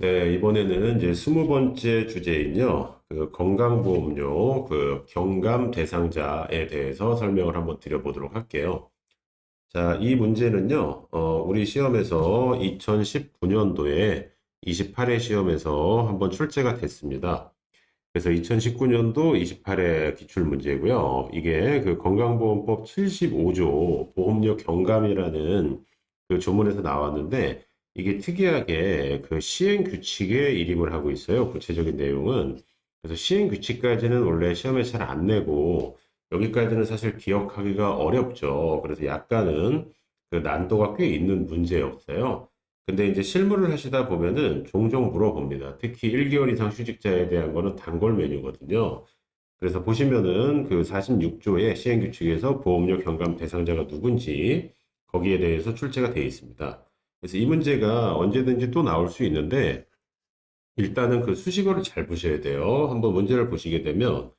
네, 이번에는 이제 스무 번째 주제인요. 그 건강보험료 그 경감 대상자에 대해서 설명을 한번 드려보도록 할게요. 자, 이 문제는요, 어, 우리 시험에서 2019년도에 28회 시험에서 한번 출제가 됐습니다. 그래서 2019년도 28회 기출 문제고요. 이게 그 건강보험법 75조 보험료 경감이라는 그 조문에서 나왔는데 이게 특이하게 그 시행 규칙에 일임을 하고 있어요. 구체적인 내용은. 그래서 시행 규칙까지는 원래 시험에 잘 안 내고 여기까지는 사실 기억하기가 어렵죠. 그래서 약간은 그 난도가 꽤 있는 문제였어요. 근데 이제 실무를 하시다 보면은 종종 물어봅니다. 특히 1개월 이상 휴직자에 대한 거는 단골 메뉴거든요. 그래서 보시면은 그 46조의 시행 규칙에서 보험료 경감 대상자가 누군지 거기에 대해서 출제가 되어 있습니다. 그래서 이 문제가 언제든지 또 나올 수 있는데 일단은 그 수식어를 잘 보셔야 돼요. 한번 문제를 보시게 되면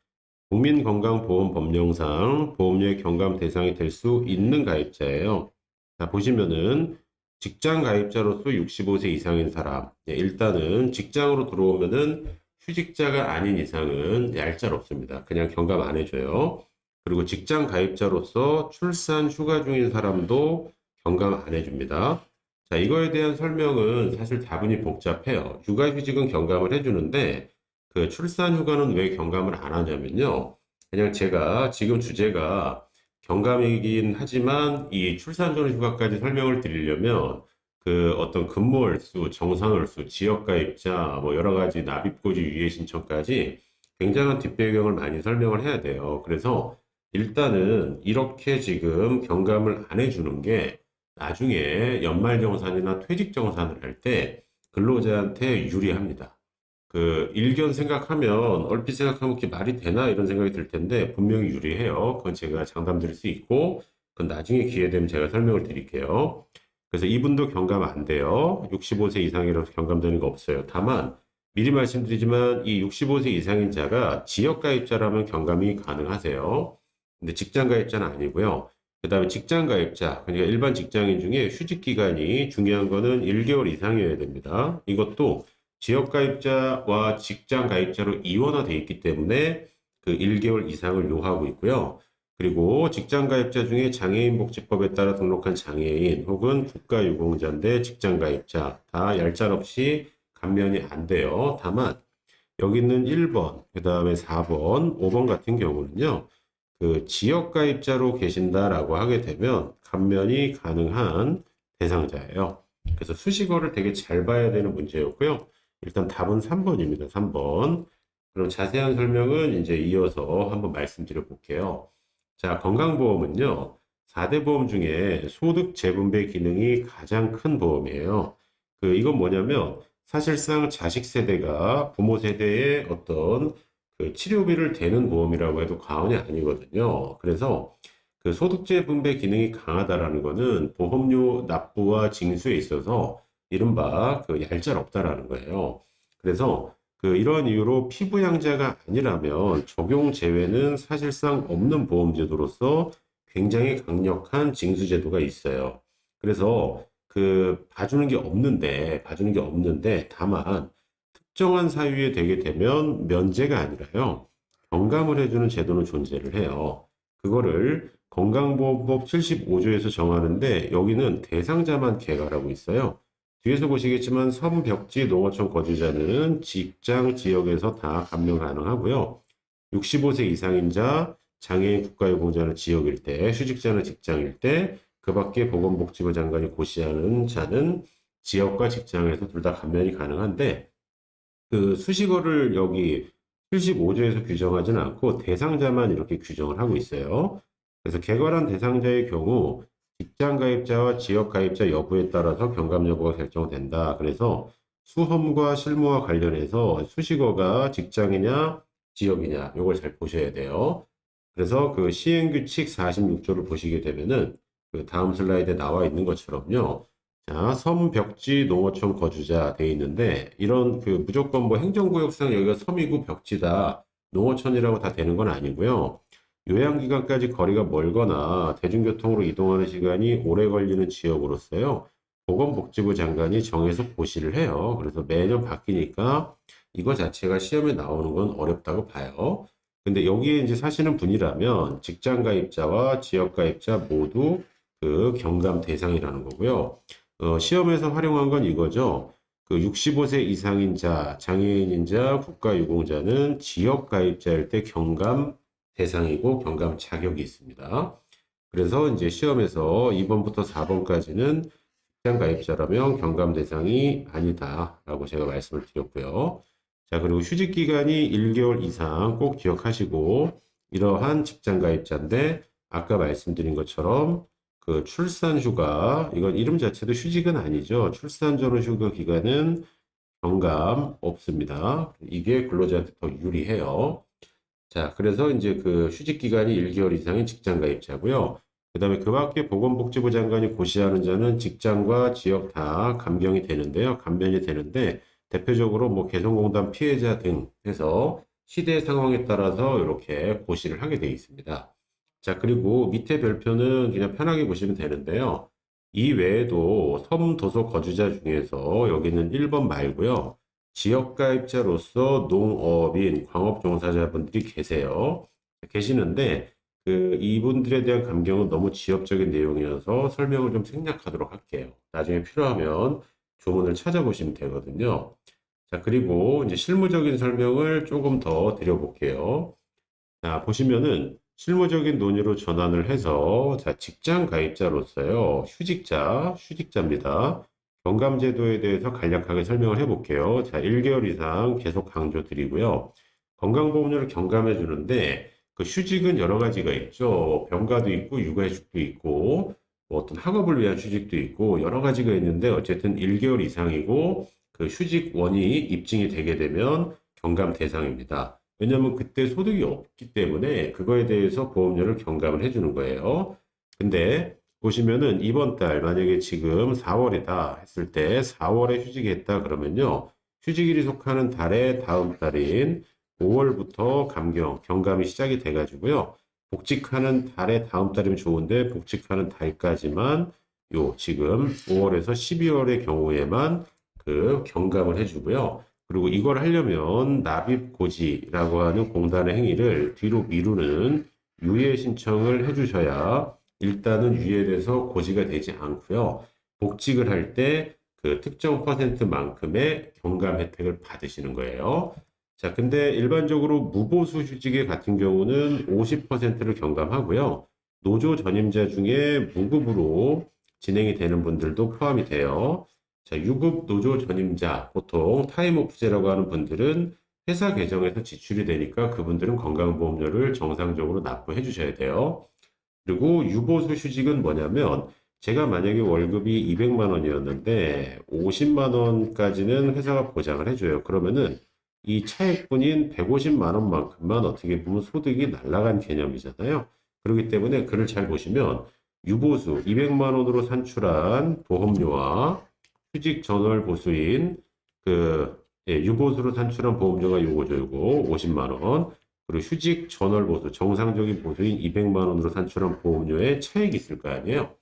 국민건강보험법령상 보험료의 경감 대상이 될 수 있는 가입자예요. 자, 보시면은 직장 가입자로서 65세 이상인 사람. 예, 일단은 직장으로 들어오면은 휴직자가 아닌 이상은 얄짤 없습니다. 그냥 경감 안 해줘요. 그리고 직장 가입자로서 출산 휴가 중인 사람도 경감 안 해줍니다. 자, 이거에 대한 설명은 사실 다분히 복잡해요. 육아휴직은 경감을 해주는데 그 출산 휴가는 왜 경감을 안 하냐면요. 그냥 제가 지금 주제가 경감이긴 하지만 이 출산 전 휴가까지 설명을 드리려면 그 어떤 근무월수, 정산월수, 지역가입자, 뭐 여러 가지 납입고지 유예 신청까지 굉장한 뒷배경을 많이 설명을 해야 돼요. 그래서 일단은 이렇게 지금 경감을 안 해주는 게 나중에 연말정산이나 퇴직정산을 할 때 근로자한테 유리합니다. 그 일견 생각하면 얼핏 생각하면 그게 말이 되나 이런 생각이 들 텐데 분명히 유리해요. 그건 제가 장담 드릴 수 있고 그건 나중에 기회 되면 제가 설명을 드릴게요. 그래서 이분도 경감 안 돼요. 65세 이상이라서 경감되는 거 없어요. 다만 미리 말씀드리지만 이 65세 이상인 자가 지역 가입자라면 경감이 가능하세요. 근데 직장 가입자는 아니고요. 그 다음에 직장 가입자, 그러니까 일반 직장인 중에 휴직 기간이 중요한 거는 1개월 이상이어야 됩니다. 이것도 지역 가입자와 직장 가입자로 이원화돼 있기 때문에 그 1개월 이상을 요하고 있고요. 그리고 직장 가입자 중에 장애인 복지법에 따라 등록한 장애인 혹은 국가 유공자인데 직장 가입자 다 얄짤 없이 감면이 안 돼요. 다만 여기 있는 1번, 그 다음에 4번, 5번 같은 경우는요. 그 지역 가입자로 계신다라고 하게 되면 감면이 가능한 대상자예요. 그래서 수식어를 되게 잘 봐야 되는 문제였고요. 일단 답은 3번입니다. 3번. 그럼 자세한 설명은 이제 이어서 한번 말씀드려 볼게요. 자, 건강보험은요, 4대 보험 중에 소득 재분배 기능이 가장 큰 보험이에요. 그, 이건 뭐냐면, 사실상 자식 세대가 부모 세대의 어떤 그 치료비를 대는 보험이라고 해도 과언이 아니거든요. 그래서 그 소득재 분배 기능이 강하다라는 거는 보험료 납부와 징수에 있어서 이른바 그 얄짤 없다라는 거예요. 그래서 그 이런 이유로 피부양자가 아니라면 적용 제외는 사실상 없는 보험제도로서 굉장히 강력한 징수제도가 있어요. 그래서 그 봐주는 게 없는데 봐주는 게 없는데 다만 특정한 사유에 되게 되면 면제가 아니라요 경감을 해주는 제도는 존재를 해요. 그거를 건강보험법 75조에서 정하는데 여기는 대상자만 개괄하고 있어요. 뒤에서 보시겠지만 섬벽지 농어촌 거주자는 직장 지역에서 다 감면 가능하고요. 65세 이상인 자, 장애인 국가유공자는 지역일 때, 휴직자는 직장일 때, 그 밖에 보건복지부 장관이 고시하는 자는 지역과 직장에서 둘 다 감면이 가능한데, 그 수식어를 여기 75조에서 규정하지는 않고 대상자만 이렇게 규정을 하고 있어요. 그래서 개괄한 대상자의 경우 직장 가입자와 지역 가입자 여부에 따라서 경감 여부가 결정된다. 그래서 수험과 실무와 관련해서 수식어가 직장이냐 지역이냐 이걸 잘 보셔야 돼요. 그래서 그 시행규칙 46조를 보시게 되면은 그 다음 슬라이드에 나와 있는 것처럼요. 자, 섬, 벽지, 농어촌 거주자 돼 있는데 이런 그 무조건 뭐 행정구역상 여기가 섬이고 벽지다, 농어촌이라고 다 되는 건 아니고요. 요양기관까지 거리가 멀거나 대중교통으로 이동하는 시간이 오래 걸리는 지역으로서요. 보건복지부 장관이 정해서 고시를 해요. 그래서 매년 바뀌니까 이거 자체가 시험에 나오는 건 어렵다고 봐요. 근데 여기에 이제 사시는 분이라면 직장 가입자와 지역 가입자 모두 그 경감 대상이라는 거고요. 어, 시험에서 활용한 건 이거죠. 그 65세 이상인 자, 장애인인 자, 국가유공자는 지역 가입자일 때 경감 대상이고 경감 자격이 있습니다. 그래서 이제 시험에서 2번부터 4번까지는 직장 가입자라면 경감 대상이 아니다라고 제가 말씀을 드렸고요. 자, 그리고 휴직 기간이 1개월 이상 꼭 기억하시고 이러한 직장 가입자인데 아까 말씀드린 것처럼 그 출산 휴가 이건 이름 자체도 휴직은 아니죠. 출산 전후 휴가 기간은 경감 없습니다. 이게 근로자한테 더 유리해요. 자, 그래서 이제 그 휴직 기간이 1개월 이상인 직장 가입자고요. 그다음에 그 밖에 보건복지부 장관이 고시하는 자는 직장과 지역 다 감경이 되는데요. 감면이 되는데 대표적으로 뭐 개성공단 피해자 등 해서 시대 상황에 따라서 이렇게 고시를 하게 되어 있습니다. 자, 그리고 밑에 별표는 그냥 편하게 보시면 되는데요. 이 외에도 섬도서 거주자 중에서 여기는 1번 말고요. 지역 가입자로서 농업인, 광업 종사자분들이 계세요. 계시는데 그 이분들에 대한 감경은 너무 지엽적인 내용이어서 설명을 좀 생략하도록 할게요. 나중에 필요하면 조문을 찾아보시면 되거든요. 자, 그리고 이제 실무적인 설명을 조금 더 드려볼게요. 자, 보시면은 실무적인 논의로 전환을 해서 자, 직장 가입자로서요. 휴직자, 휴직자입니다. 경감 제도에 대해서 간략하게 설명을 해볼게요. 자, 1개월 이상 계속 강조 드리고요. 건강보험료를 경감해 주는데 그 휴직은 여러 가지가 있죠. 병가도 있고 육아휴직도 있고 뭐 어떤 학업을 위한 휴직도 있고 여러 가지가 있는데 어쨌든 1개월 이상이고 그 휴직원이 입증이 되게 되면 경감 대상입니다. 왜냐하면 그때 소득이 없기 때문에 그거에 대해서 보험료를 경감을 해주는 거예요. 근데 보시면은 이번 달 만약에 지금 4월이다 했을 때 4월에 휴직했다 그러면요. 휴직일이 속하는 달의 다음 달인 5월부터 감경, 경감이 시작이 돼가지고요. 복직하는 달의 다음 달이면 좋은데 복직하는 달까지만 요 지금 5월에서 12월의 경우에만 그 경감을 해주고요. 그리고 이걸 하려면 납입 고지라고 하는 공단의 행위를 뒤로 미루는 유예 신청을 해주셔야 일단은 유예돼서 고지가 되지 않고요. 복직을 할 때 그 특정 퍼센트만큼의 경감 혜택을 받으시는 거예요. 자, 근데 일반적으로 무보수 휴직의 같은 경우는 50%를 경감하고요. 노조 전임자 중에 무급으로 진행이 되는 분들도 포함이 돼요. 자, 유급 노조 전임자, 보통 타임오프제라고 하는 분들은 회사 계정에서 지출이 되니까 그분들은 건강보험료를 정상적으로 납부해 주셔야 돼요. 그리고 유보수 휴직은 뭐냐면 제가 만약에 월급이 200만 원이었는데 50만 원까지는 회사가 보장을 해줘요. 그러면은 이 차액분인 150만 원만큼만 어떻게 보면 소득이 날라간 개념이잖아요. 그렇기 때문에 글을 잘 보시면 유보수 200만 원으로 산출한 보험료와 휴직 전월 보수인 그 예, 유보수로 산출한 보험료가 요거죠, 요거 50만 원. 그리고 휴직 전월 보수 정상적인 보수인 200만 원으로 산출한 보험료에 차액이 있을 거 아니에요.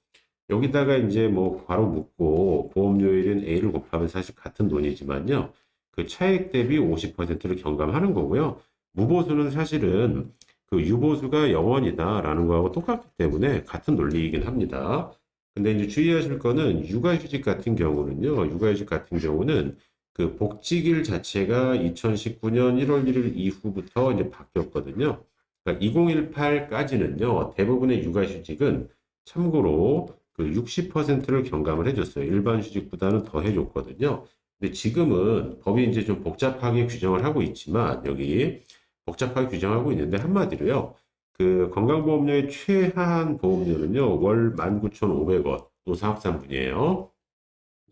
여기다가 이제 뭐 바로 묻고 보험료율인 A를 곱하면 사실 같은 돈이지만요. 그 차액 대비 50%를 경감하는 거고요. 무보수는 사실은 그 유보수가 0원이다라는 거하고 똑같기 때문에 같은 논리이긴 합니다. 근데 이제 주의하실 거는 육아휴직 같은 경우는요. 육아휴직 같은 경우는 그 복직일 자체가 2019년 1월 1일 이후부터 이제 바뀌었거든요. 그러니까 2018까지는요. 대부분의 육아휴직은 참고로 그 60%를 경감을 해줬어요. 일반 휴직보다는 더 해줬거든요. 근데 지금은 법이 이제 좀 복잡하게 규정을 하고 있지만 여기 복잡하게 규정하고 있는데 한마디로요. 그 건강보험료의 최하한 보험료는요. 월 19,500원 노사합산분이에요.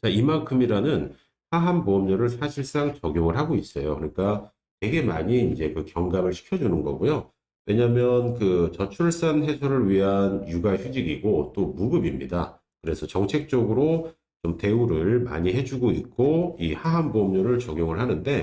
자, 이만큼이라는 하한 보험료를 사실상 적용을 하고 있어요. 그러니까 되게 많이 이제 그 경감을 시켜주는 거고요. 왜냐하면 그 저출산 해소를 위한 육아휴직이고 또 무급입니다. 그래서 정책적으로 좀 대우를 많이 해주고 있고 이 하한 보험료를 적용을 하는데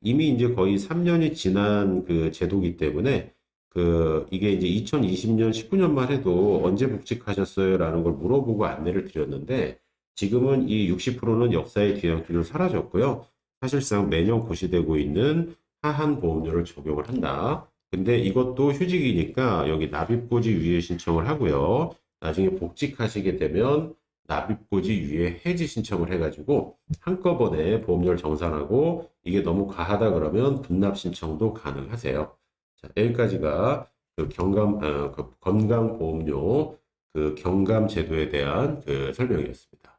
이미 이제 거의 3년이 지난 그 제도기 때문에 그 이게 이제 2020년 19년만 해도 언제 복직하셨어요? 라는 걸 물어보고 안내를 드렸는데 지금은 이 60%는 역사의 뒤로 사라졌고요. 사실상 매년 고시되고 있는 하한 보험료를 적용을 한다. 근데 이것도 휴직이니까 여기 납입고지 유예 신청을 하고요. 나중에 복직하시게 되면 납입고지 유예 해지 신청을 해가지고 한꺼번에 보험료를 정산하고 이게 너무 과하다 그러면 분납 신청도 가능하세요. 자, 여기까지가 그 경감, 어, 그 건강보험료 그 경감 제도에 대한 그 설명이었습니다.